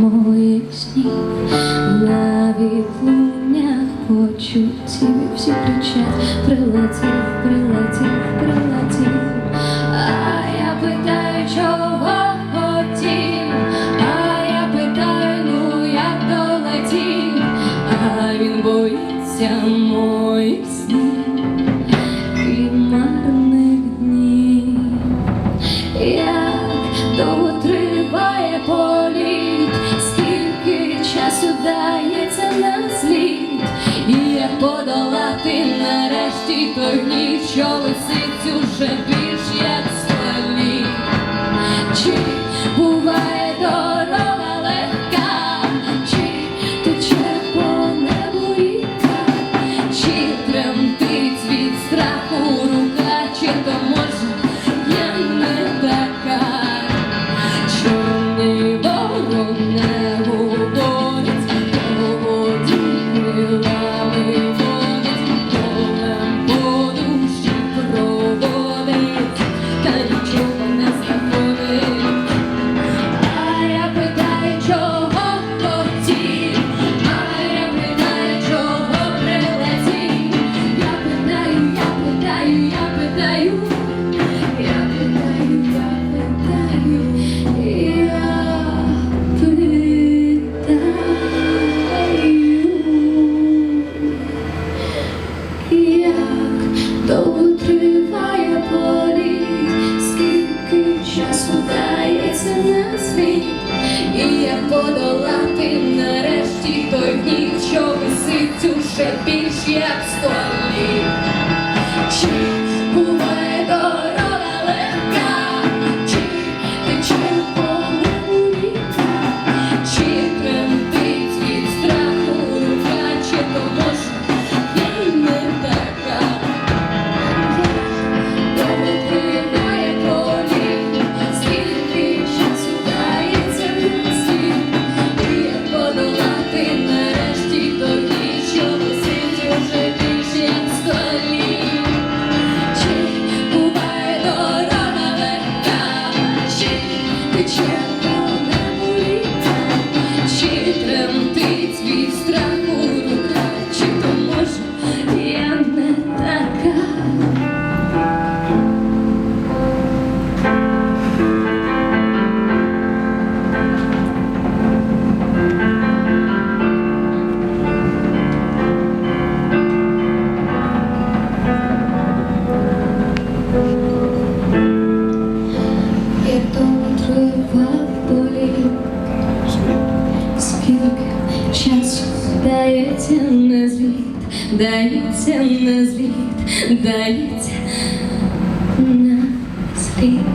мов вишні, на відлунях почуттів всі кричать, прилетів, прилетів, прилетів, а я питаю, чого а я питаю, ну як долетів, а він боїться моїх снів. той ніч, що лисицю вже біг. довго політ, скільки часу дається на і як подолати нарешті той гнів, що висить як сто. Дайте на зліт, дається на зліт, дається на зліт.